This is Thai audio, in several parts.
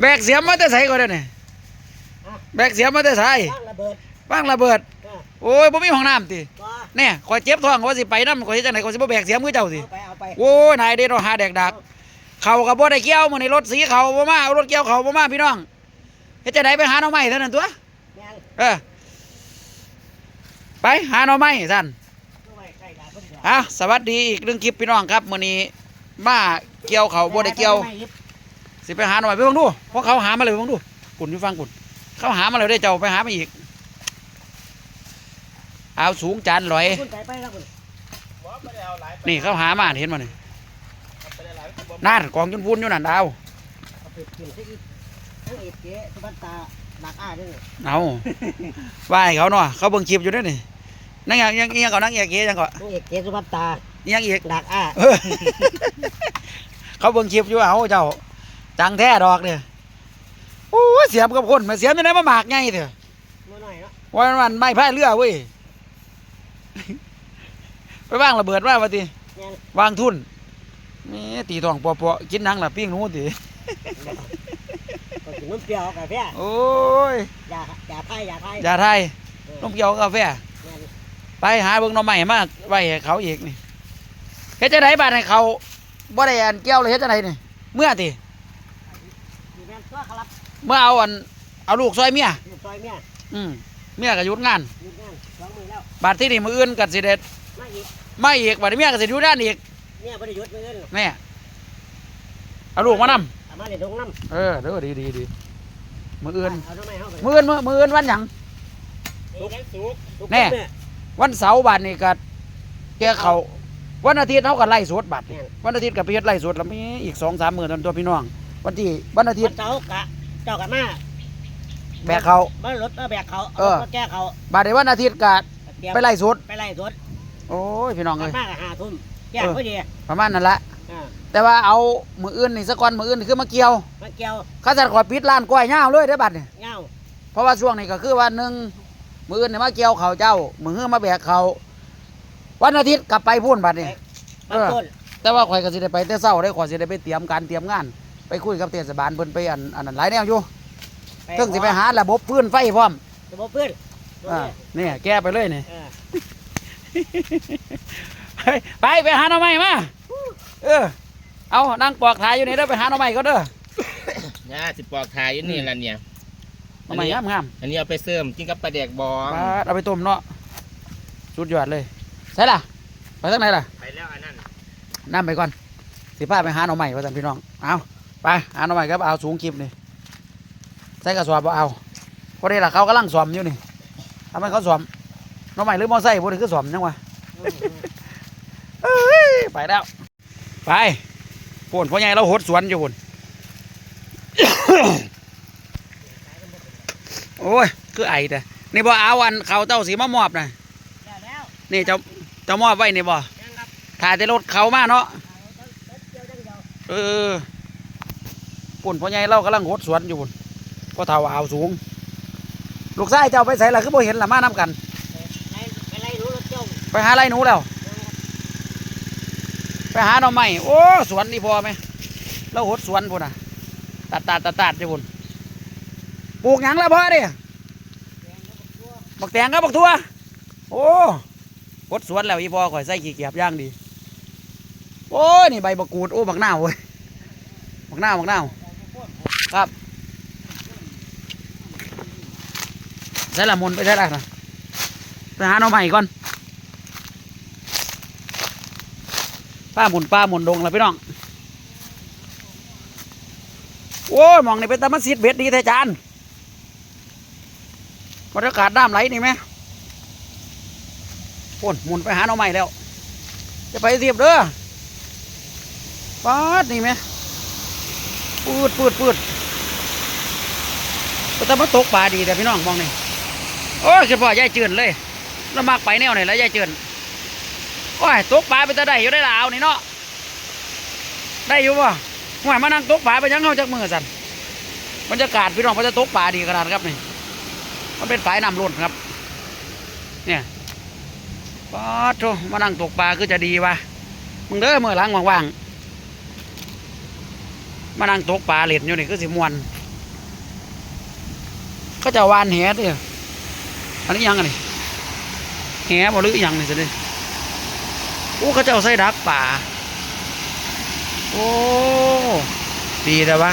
แบกเสียมมาแต่ไสก่อนเด้อนี่แบกเสียมมาแต่ไสตั้งระเบิดบ้างระเบิดเออโอ้ยบ่มีห้องน้ำติว่าแน่ข่อยเจ็บท้องว่าสิไปนำข่อยเฮ็ดจังไดข่อยสิบ่แบกเสียมคือเจ้าสิ เอาไปเอาไปโอ้ยนายเด้เราหาแดกดักเขาก็บ่ได้เกี่ยวมื้อนี้รถสีเขาบ่มาเอารถเกี่ยวเขาบ่มาพี่น้องเฮ็ดจังไดไปหาหน่อไม้เท่านั้นตัว แม่นเออ ไปหาหน่อไม้ซั่นเอาไว้ใกล้ดาบพอดีอะสวัสดีอีกหนึ่งคลิปพี่น้องครับมื้อนี้มาเกี่ยวเขาบ่ได้เกี่ยว สิไปหาหน่อไม้ไปเบิ่งดูเพราะเขาหามาเลยไปเบิ่งดูกุ่นอยู่ฟังกุ่นเขาหามาเลยได้เจ้าไปหามาอีก เอาสูงจานลอย คุณไปไปแล้วคุณนี่เขาหามาเห็นมานี่นั่นกองจุนพูนอยู่นั่นดาวเอาไปกินซะอีกทั้งเอ็ดเจ๊สุบันตาหนักอ้าด้วยเอาว่าให้เขาเนาะเขาเบิ่งคลิปอยู่เด้วยนี่นั่งยังยังยังก่อนนั่งเอกเกยังก่อนทั้งเอ็ดเจ๊สุบันตายังอีกหนักอ้าเออเขาเบิ่งคลิปอยู่เอาเจ้า จังแท้ดอกเนี่ยโอ้ยเสียบกับคนมาเสียบยังไงมาหมากไงเถอะเมื่อหน่อยเนาะวันวันไม่พายเรือเว้ยไปว่างระเบิดว่าปฏิแม่นวางทุนนี่ตีทองปอปอๆกินหนังละปิ้งหนูติก็กินน้ำเปรี้ยวกาแฟโอ้ยอย่าอย่าไทยอย่าไทยยาไทยนมเกียวกาแฟ แม่นไปหาเบิ่งหน่อไม้มาไว้ให้เขาอีกนี่เฮ็ดจังไดบาดให้เขาบ่ได้อันเกี่ยวเลยเฮ็ดจังไดนี่เมื่อติ อยู่แม่นตัวครับ เมื่อเอาอันเอาลูกซอยเมียอยู่ซอยเมียอืมเมียก็หยุดงานหยุดงานสองมือแล้วบาดที่นี่มื้ออื่นก็สิเด็ดมาอีกไม่อีกบาดนี้เมียก็สิอยู่ด้านอีกเมียบ่ได้หยุดมือเงินแม่เอาลูกมานํเอามาในดงน้ำเออเด้อดีดีดีมื้ออื่นเอาทำไมเอาไปมื้ออื่นมื้อมื้ออื่นวันหยังทุกแน่คเยวันเสาร์บาดนี้ก็แกเขาวันอาทิตย์เขาก็ไล่สดบัดนี่แม่นวันอาทิตย์ก็ไปเฮ็ดไล่สดแล้วมีอีก2-3มื้อตอนตัวพี่น้อง วันที่วันอาทิตวัย์นเสาร์กะ เจ้ากะมาแบกเขา บ้านรถมาแบกเขาเออรถมาแก้เขาบาดนี้วันอาทิตย์ก็เตรียมไปไล่สดไปไล่สดโอ้ยพี่น้องกลัเอ้บย มากะห้าทุ่มแก้เออ พอดีประมาณนั้นละอ่าแต่ว่าเอามื้ออื่นนี่สักก่อนมื้ออื่นนี่คือมาเกี่ยวมาเกี่ยวเขาจะขอปิดร้านกล้วยยาวเลยได้อบัดนี่เงาเพราะว่าช่วงนี้ก็คือว่าหนึ่งมื้ออื่นนี่มาเกี่ยวเขาวเจ้า มื้อฮื้อมาแบกเขาววันอาทิตย์กลับไปพูนบัดนี่ บางต้นแต่ว่าข่อยก็สิได้ไปแต่เช้าได้ข่อยสิได้ไปเตรียมการเตรียมงาน ไปคุยกับเทศบาลเพิ่นไปอันอันนั้นหลายแนวอยู่เพิ่งสิไปหาระบบพื้นไฟพร้อมระบบเพื่อนอ่านี่แก้ไปเลยนี่เออไปไปไปหาหน่อไม้มาเออเอานั่งปอกถ่ายอยู่นี่เด้อไปหาหน่อไม้ก็เด้อย่าสิปอกทายอยู่นี่ละเนี่ยหน่อไม้งามงามอันนี้เอาไปเสริมกินกับปลาแดกบองปลาเอาไปต้มเนาะสุดยอดเลยใช่ล่ะไปทางไหนล่ะไปแล้วอันนั้นนั่ไปก่อนสิพาไปหาหน่อไม้ว่าซั่นพี่น้องเอา ไปหาหน่อไม้ครับเอาสูงคลิปนี่ใส่กระสอบบ่เอาพอดีล่ะเขากำลังสอมอยู่นี่ทำไมเขาสอมหน่อไม้หรือมอไซค์พวกนี้คือสอมจังวะเอ้ยไปแล้ว ไปปุ่นพ่อใหญ่เราหดสวนอยู่ปุ่นโอ้ย คือไอ้แต่นี่บ่เอาอันเขาเต้าสีมามอบนะแล้วแล้วนี่เจ้าเจ้ามอบไว้นี่บ่ยังครับถ่ายแต่รถเขามาเนาะเอาเกี่ยวจังเดียวเออ ปุ่นพ่อใหญ่เรากำลังหดสวนอยู่ปุ่นก็เท่าเอาสูง ลูกชายเจ้าไปใส่ละคือบ่เห็นละมานํกันไปไปไล่รู้รถเจ้าไปหาไรหนูแล้ว ไปหาหน่อไม้โอ้สวนนี่พอไหมเราหดสวนพุ่นน่ะตัดตัดตัดตัดอยู่พุ่นปลูกหยังแล้วพ่อเด้บักแตงกับบักทั่วโอ้หดสวนแล้วอีพ่อข่อยใส่ขี้เกียจย่างดีโอ้ยนี่ใบบักกูดโอ้บักหน้าวเว้ยบักหน้าวบักหน้าว ครับใส่ละมุนไปใส่ละนะไปหาหน่อไม้ก่อนป้าหมุนป้าหมุนดงแล้วพี่น้องโอ้ยมองนี่เป็นตะมัสยิดเบ็ดดีแท้จานบรรยากาศน้ำไหลนี่ไหมโอนหมุนไปหาหน่อใหม่แล้ว จะไปเสียบเด้อปาดนี่ไหม ปืดปืดปืดแต่มาตกปลาดีแต่พี่น้องมองนี่โอ้ยคือพ่อยายเจือนเลยแล้วมากไปแนวไหนแล้วยายเจือนโอ้ยตกปลาไปแต่ได้อยู่ได้ลาวนี่เนาะได้อยู่ป่ะห่วยมานั่งตกปลาไปยังเงาจากมือสันบรรยากาศพี่น้องมันจะตกปลาดีขนาดครับนี่มันเป็นฝายน้ำล้นครับ เนี่ยปาดโธมานั่งตกปลาคือจะดีวะมึงเด้อมือหล้างว่างๆ มานั่งตกปลาเล่นอยู่นี่คือสิมวนเขาเจะวานแหเด้ออันนี้ยังไงแหบ่หรือยังนี่สิด้อโอ้เขาจะเจ้าใส่ดักป่า โอ้ ดีแต่วะ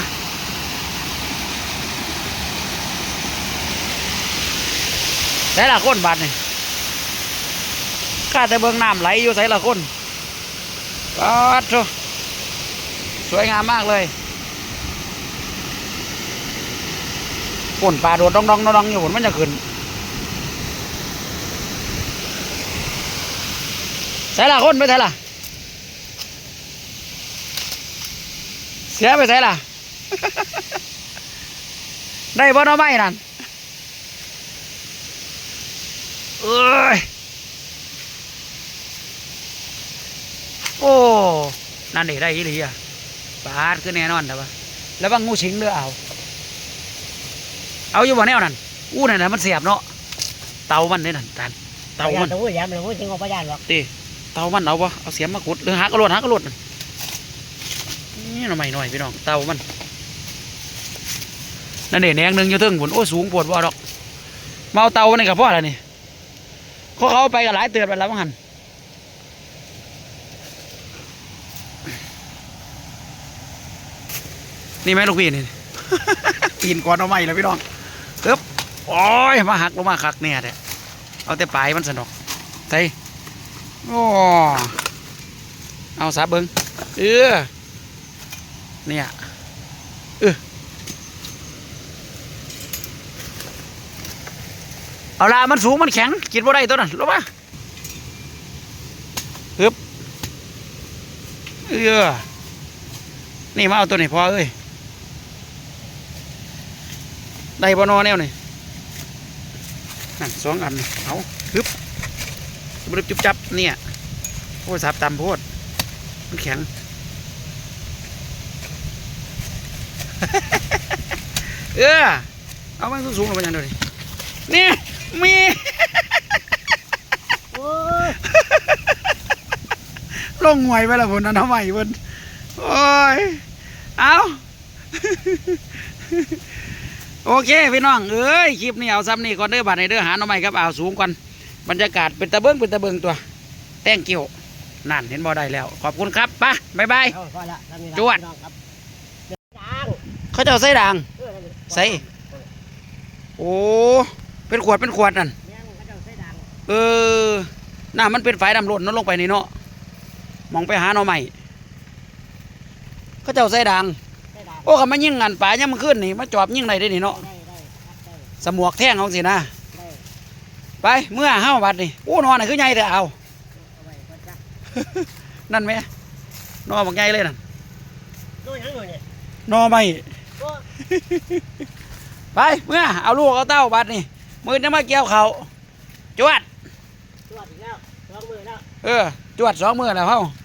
แต่ละคนบาดนี่ข้าแต่เบิ่งน้ำไหลอยู่ใส่ละคนปาดโถสวยงามมากเลย ป่นปลาโดดดองดองดององอยู่ผลมันจะขึ้นใส่ละคนไปใส่ละเสียไปใส่ละได้บ่เนาะไม่นั่นเอ้ยโอ้ นั่นเด็ได้อีหลีอะปาดขึ้นแน่นอนแต่ว่าแล้วบางงูสิงเด้อเอา เอาอยู่บ่แนวนั่นอู้นั่นน่ะมันเสียบเนาะเตามันเนี่ยนั่นตันเตามันตะวุ้ยแย้มตะวุ้ยจริงของพยานหรอกตีเตามันเอาปะเอาเสียมมากดหรือหักกระโดดหักกระโดดนั่นนี่หน่อยหน่อยพี่น้องเตามันนั่นเด็แหนงหนึ่งอยู่เทึงผลโอ้สูงปวดบ่ดอกมาเอาเตานี่กับพ่ออะไรนี่เขาเขาเอาไปกับหลายเตือนไปแล้วมั้งหันนี่ไหมลูกพี่นี่ปีนก่อนเอาไม่แล้วพี่น้อง เอ๊บโอ้ยมาหักลงมาคักเนี่ยแท้เอาแต่ปลายมันสนอกใส่โอ้เอาสาเบิงเออเนี่ยเออเอาละมันสูงมันแข็งกินบ่ได้ตัวนั้นรู้ปะฮึบเออนี่มาเอาตัวนี้พอเอ้ย ได้บ่นอแนวนี่นั่นสองอันเอาฮึบบริบจุบจับเนี่ยโอ้ยสับตำโพดมันแข็ง เออเอามันสูงๆลงไปยังเดี๋ยวนี้นี่มีโอ้ยลงหวยไปและพุ่นนั่นทำไมพุ่นโอ้ย เอา โอเคพี่น้องเอ้ยคลิปนี้เอาซ้ำนี่ก่อนเด้อบัดในเด้อหาหน่อไม้ครับเอาสูงก่อนบรรยากาศเป็นตะเบิงเป็นตะเบิงตัว แต้งเกี่ยวนั่นเห็นบ่ได้แล้ว ขอบคุณครับไปบ๊ายบายเอาพอละทำนี่ละจวดพี่น้องครับดังเขาเจ้าใส่ด่างเออนั่นดิใส่โอ้เป็นขวดเป็นขวดนั่นแม่งเขาเจ้าใส่ดังเออน้ามันเป็นฝายดำหล่นนั่นลงไปนี่เนาะมองไปหาหน่อไม้เขาเจ้าใส่ด่างใส่ดัง โอ้ก็มายิงงานป่ายังมันขึ้นนี่มาจอบยิงได้ได้นี่เนาะได้ได้ครับได้สมวกแท่งเอาสินะได้ไปเมื่อห้าบัดนี่โอ้นอนน่ะคือใหญ่แต่เอาเอาไว้ก่อนจ้ะนั่นไหมนอนบักใหญ่เลยนั่นดูยังอยู่เนี่ยนอไม่โอ้ไปเมื่อเอาลูกเอาเต้าบัดนี่มือจะมาเกี่ยวเขาจวดจวดอีกแล้วสองมือแล้วเออจวดสองมือแล้วเฮาเ